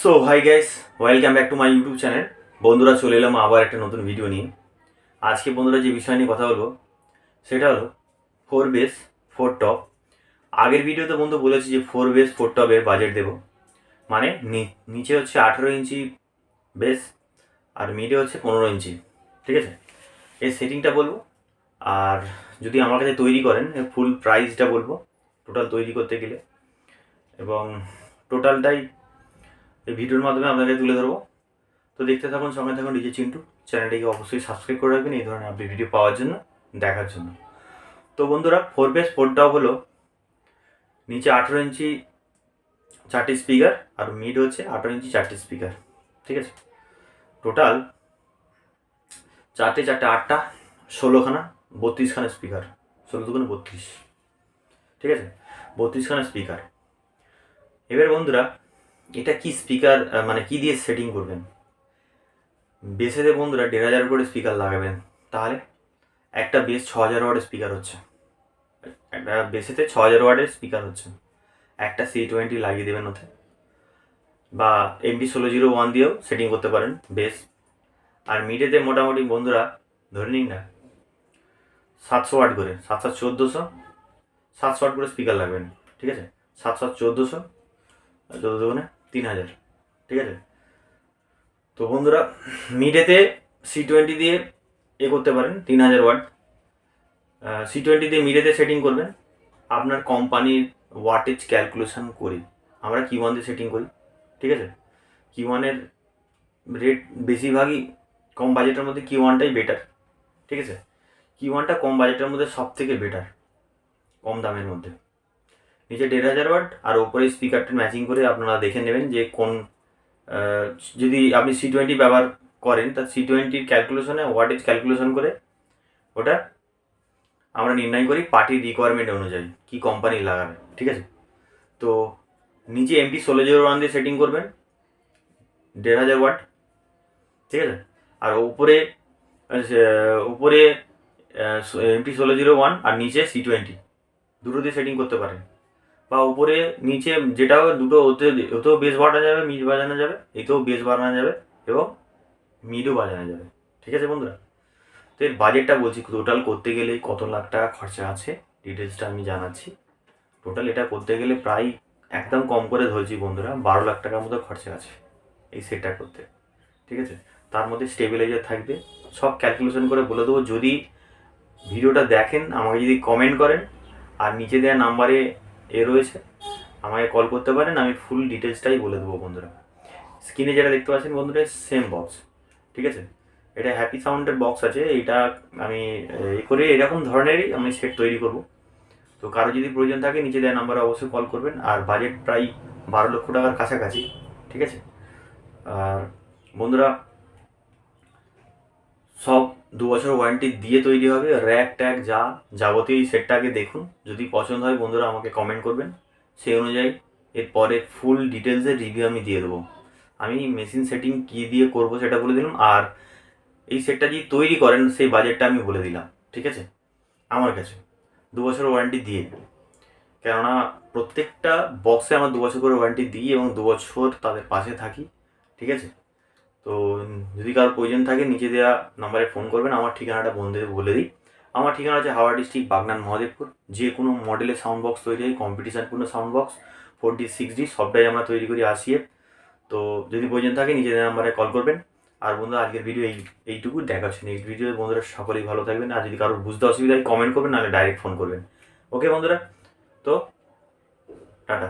So hi guys welcome back to my YouTube channel বন্ধুরা, চলে এলাম আবার একটা নতুন ভিডিও নিয়ে। আজকে বন্ধুরা যে বিষয় নিয়ে কথা বলব, সেটা হলো ফোর বেস ফোর টপ আগের ভিডিওতে বন্ধু বলেছি যে ফোর বেস ফোর টপের বাজেট দেবো। মানে নিচে হচ্ছে আঠেরো ইঞ্চি বেস আর মিডে হচ্ছে পনেরো ইঞ্চি, ঠিক আছে? এর সেটিংটা বলব। আর যদি আমার কাছে তৈরি করেন ফুল প্রাইসটা বলব টোটাল তৈরি করতে গেলে। এবং টোটালটাই এই ভিডিওর মাধ্যমে আপনাদের তুলে ধরবো। তো দেখতে থাকুন, সঙ্গে থাকুন ডিজে চিন্টু। চ্যানেলটিকে অবশ্যই সাবস্ক্রাইব করে রাখবেন এই ধরনের আপডেট ভিডিও পাওয়ার জন্য, দেখার জন্য। তো বন্ধুরা ফোর বেস ফোরটাও হলো নিচে আঠেরো ইঞ্চি চারটি স্পিকার আর মিড হচ্ছে আঠেরো ইঞ্চি চারটি স্পিকার ঠিক আছে? টোটাল চারটে চারটে, আটটা, ষোলোখানা, বত্রিশখানা স্পিকার ষোলো দুগুণে বত্রিশ, ঠিক আছে? বত্রিশখানা স্পিকার এবার বন্ধুরা এটা কি স্পিকার মানে কি দিয়ে সেটিং করবেন? বেসেতে বন্ধুরা দেড় হাজার করে স্পিকার লাগাবেন, তাহলে একটা বেস ছ হাজার ওয়ার্ডের স্পিকার হচ্ছে। একটা বেসেতে ছ হাজার ওয়ার্ডের স্পিকার হচ্ছে। একটা সি টোয়েন্টি লাগিয়ে দেবেন ওতে। বা এমবি ষোলো জিরো ওয়ান দিয়েও সেটিং করতে পারেন বেস। আর মিডেতে মোটামুটি বন্ধুরা, ধরে নিন না, সাতশো ওয়াট করে সাত সাত চোদ্দোশো, সাতশো ওয়াট করে স্পিকার লাগবেন ঠিক আছে? সাত সাত চোদ্দোশো চোদ্দ দুগুণে তিন হাজার, ঠিক আছে? তো বন্ধুরা, মিডেতে সি টোয়েন্টি দিয়ে এ করতে পারেন, তিন হাজার ওয়াট। সি টোয়েন্টি দিয়ে মিডেতে সেটিং করবেন। আপনার কোম্পানির ওয়াটেজ ক্যালকুলেশন করি। আমরা কি ওয়ান দিয়ে সেটিং করি, ঠিক আছে? কি ওয়ানের রেট বেশিরভাগই কম বাজেটের মধ্যে কি ওয়ানটাই বেটার ঠিক আছে? কি ওয়ানটা কম বাজেটের মধ্যে সব থেকে বেটার কম দামের মধ্যে। নিচে দেড় হাজার ওয়াট আর ওপরে স্পিকারটা ম্যাচিং করে আপনারা দেখে নেবেন যে কোন যদি আপনি সি টোয়েন্টি ব্যবহার করেন, তা সি টোয়েন্টির ক্যালকুলেশনে ওয়াটেজ ক্যালকুলেশন করে ওটা আমরা নির্ণয় করি পার্টির রিকোয়ারমেন্ট অনুযায়ী, কি কোম্পানি লাগাবে, ঠিক আছে? তো নিচে এমপি ষোলো জিরো ওয়ান দিয়ে সেটিং করবেন, দেড় হাজার ওয়াট, ঠিক আছে? আর উপরে উপরে এমপি ষোলো জিরো ওয়ান আর নিচে সি টোয়েন্টি দুটো দিয়ে সেটিং করতে পারেন। বা উপরে, নিচে যেটাও দুটো ওতে ওতেও বেস বাড়ানো যাবে মিড বাজানো যাবে, এতেও বেস বাড়ানো যাবে এবং মিডও বাজানো যাবে। ঠিক আছে বন্ধুরা? তো এর বাজেটটা বলছি টোটাল করতে গেলে কত লাখ টাকা খরচা আছে? ডিটেলসটা আমি জানাচ্ছি। টোটাল এটা করতে গেলে প্রায় একদম কম করে ধরছি বন্ধুরা, বারো লাখ টাকার মতো খরচা আছে এই সেটটা করতে। ঠিক আছে? তার মধ্যে স্টেবিলাইজার থাকবে। সব ক্যালকুলেশন করে বলে দেবো। যদি ভিডিওটা দেখেন, আমাকে যদি কমেন্ট করেন, আর নিচে দেওয়া নাম্বারে এ রয়েছে। আমাকে কল করতে পারেন, আমি ফুল ডিটেলসটাই বলে দেবো বন্ধুরা। স্ক্রিনে যেটা দেখতে পাচ্ছেন বন্ধুরা সেম বক্স ঠিক আছে? এটা হ্যাপি সাউন্ডের বক্স আছে এটা আমি, এ করে এরকম ধরনেরই আমি সেট তৈরি করব। তো কারও যদি প্রয়োজন থাকে, নিচে দেওয়া নাম্বারে অবশ্যই কল করবেন। আর বাজেট প্রায় বারো লক্ষ টাকার কাছাকাছি, ঠিক আছে? আর বন্ধুরা দু বছর ওয়ারেন্টি দিয়ে তৈরি হবে র্যাক ট্যাক যা যাবতীয় এই সেটটা আগে দেখুন। যদি পছন্দ হয় বন্ধুরা আমাকে কমেন্ট করবেন। সেই অনুযায়ী এরপরে ফুল ডিটেলসের রিভিউ আমি দিয়ে দেবো। আমি মেশিন সেটিং কী দিয়ে করব সেটা বলে দিলাম। আর এই সেটটা যদি তৈরি করেন, সেই বাজেটটা আমি বলে দিলাম। ঠিক আছে? আমার কাছে। দু বছর ওয়ারেন্টি দিয়ে। কেননা প্রত্যেকটা বক্সে আমার দু বছর করে ওয়ারেন্টি দিই এবং দু বছর তাদের পাশে থাকি। ঠিক আছে? তো যদি কারোর প্রয়োজন থাকে নিচে দেওয়া নাম্বারে ফোন করবেন। আমার ঠিকানাটা বন্ধুদের বলে দিই। আমার ঠিকানা আছে হাওড়া ডিস্ট্রিক্ট, বাগনান, মহাদেবপুর। যে কোনো মডেলের সাউন্ড বক্স তৈরি হয় কম্পিটিশানপূর্ণ sound box four D six D সবটাই আমরা তৈরি করি আসিয়ে তো যদি প্রয়োজন থাকে দেওয়া নাম্বারে কল করবেন। আর বন্ধুরা, আজকের ভিডিও এই, এইটুকু। দেখাচ্ছি নেক্সট ভিডিওতে বন্ধুরা, সকলেই ভালো থাকবেন। আর যদি কারোর বুঝতে অসুবিধা হয় কমেন্ট করবেন, নাহলে ডাইরেক্ট ফোন করবেন। ওকে বন্ধুরা? তো, টাটা।